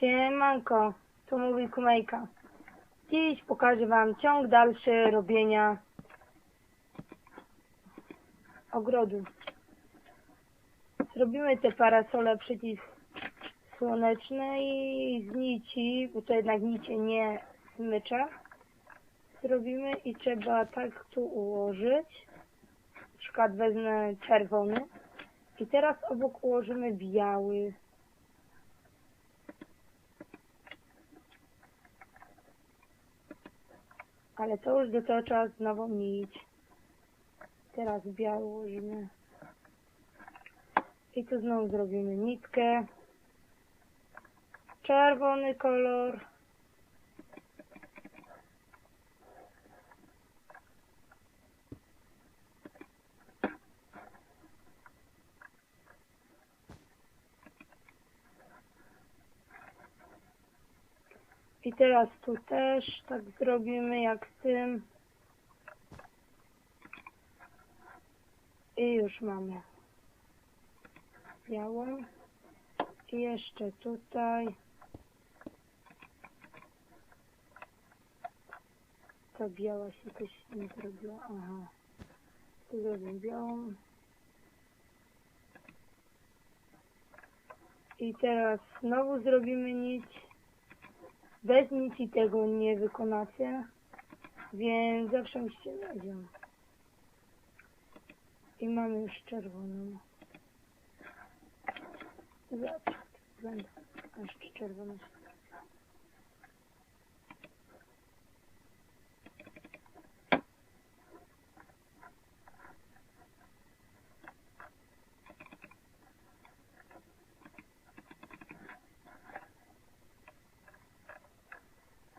Siemanko, tu mówi Kumejka. Dziś pokażę Wam ciąg dalszy robienia ogrodu. Zrobimy te parasole przeciwsłoneczne i z nici, bo to jednak nicie nie smycza. Zrobimy i trzeba tak tu ułożyć. Na przykład wezmę czerwony. I teraz obok ułożymy biały. Ale to już do tego trzeba znowu nić. Teraz biały ułożymy. I tu znowu zrobimy nitkę. Czerwony kolor. I teraz tu też tak zrobimy jak tym. I już mamy białą. I jeszcze tutaj. Ta biała się też nie zrobiła. Aha. Tu zrobię białą. I teraz znowu zrobimy nić. Bez nici tego nie wykonacie, więc zawsze musicie nadzią. I mamy już czerwoną. Zawsze będę jeszcze czerwoną.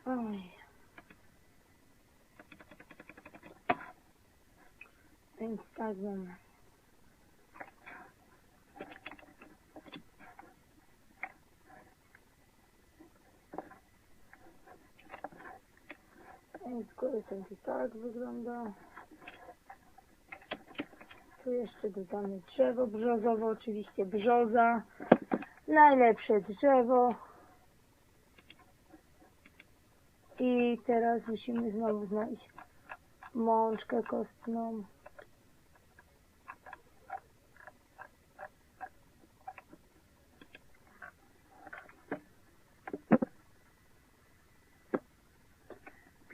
Oj. Więc tak mamy. Więc z góry ten i tak wygląda. Tu jeszcze dodamy drzewo brzozowe, oczywiście brzoza. Najlepsze drzewo. I teraz musimy znowu znaleźć mączkę kostną.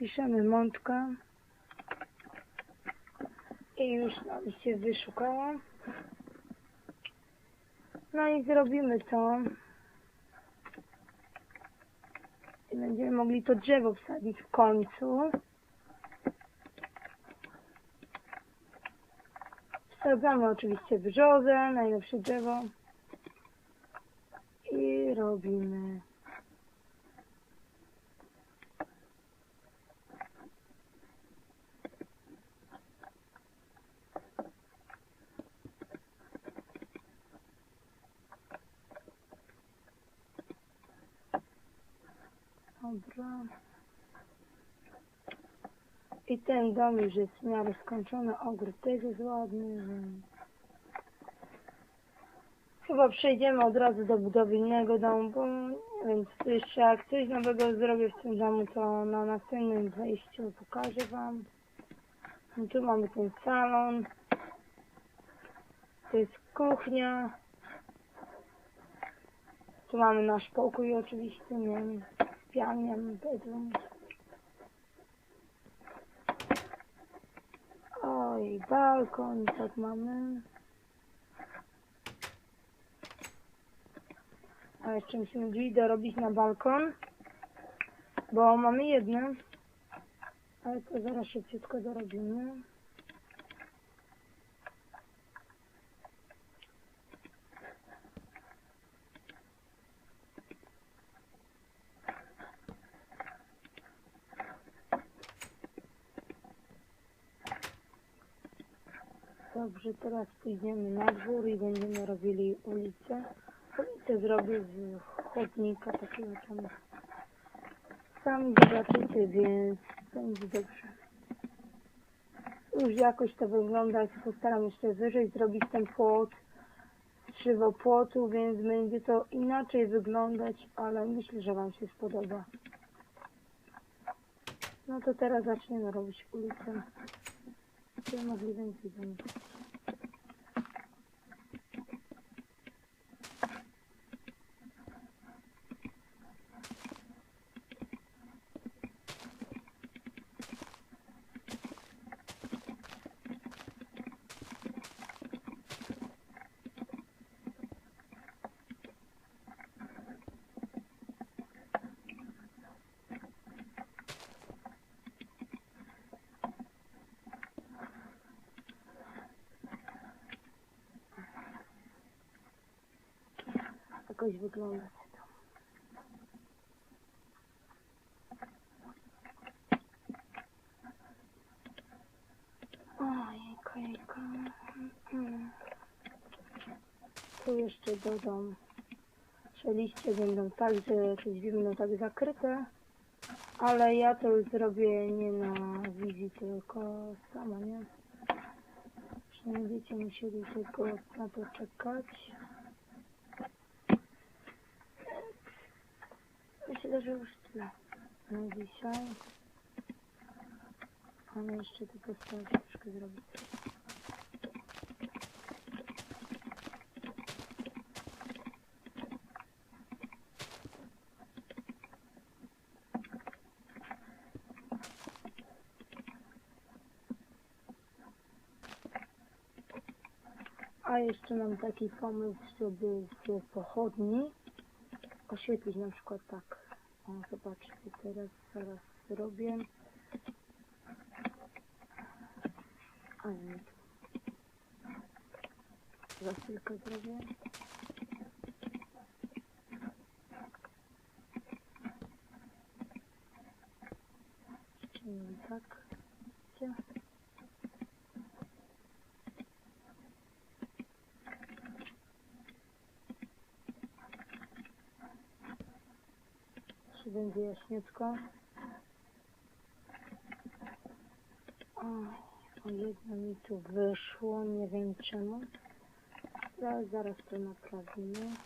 Piszemy mączka. I już nam się wyszukała. No i zrobimy to. I będziemy mogli to drzewo wsadzić w końcu. Wsadzamy oczywiście brzozę, najlepsze drzewo. I robimy. Dobra. I ten dom już jest w miarę skończony, ogród też jest ładny. Chyba przejdziemy od razu do budowy innego domu, bo nie wiem, co jeszcze jak coś nowego zrobię w tym domu, to na następnym wejściu pokażę wam. Tu mamy ten salon. To jest kuchnia. Tu mamy nasz pokój oczywiście, nie wiem, sypialnia, bedroom. Oj, balkon, tak mamy. A jeszcze musimy drzwi dorobić na balkon, bo mamy jedne, ale to zaraz szybciutko dorobimy. Dobrze, teraz pójdziemy na dwór i będziemy robili ulicę. Ulicę zrobię z chodnika takiego tam. Sami zobaczycie, więc będzie dobrze. Już jakoś to wygląda, się postaram jeszcze wyżej zrobić ten płot. żywopłotu, więc będzie to inaczej wyglądać, ale myślę, że Wam się spodoba. No to teraz zaczniemy robić ulicę. que no es Jakoś wyglądać to. Ojejka, jejka. Mm. Tu jeszcze dodam, że liście będą tak, że te drzwi będą tak zakryte, ale ja to już zrobię nie na wizji, tylko sama, nie? Nie będziecie musieli tylko na to czekać. Myślę, że już tyle na dzisiaj. Ale jeszcze postaram się troszkę zrobić. A jeszcze mam taki pomysł, żeby w pochodni oświetlić na przykład tak. O, zobaczcie, teraz zaraz zrobię. A nie. Za chwilkę zrobię. Czy będzie jaśniutko? O jedno mi tu wyszło, nie wiem czemu. Ale zaraz to naprawimy.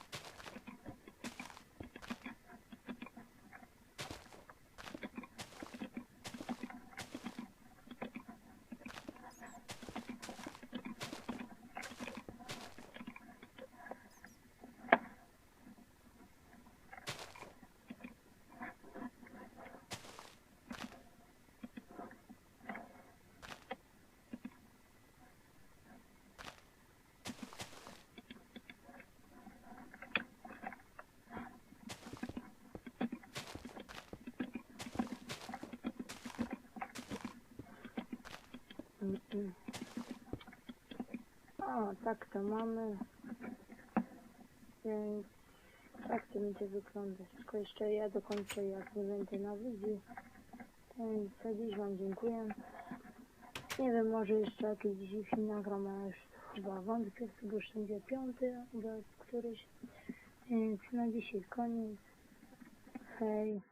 Tak to mamy. Więc tak to będzie wyglądać. Tylko jeszcze ja dokończę jak nie będę na wizji. Więc za dziś Wam dziękuję. Nie wiem, może jeszcze jakiś film nagram, ale już chyba wątpię, bo już będzie piąty albo któryś. Więc na dzisiaj koniec. Hej.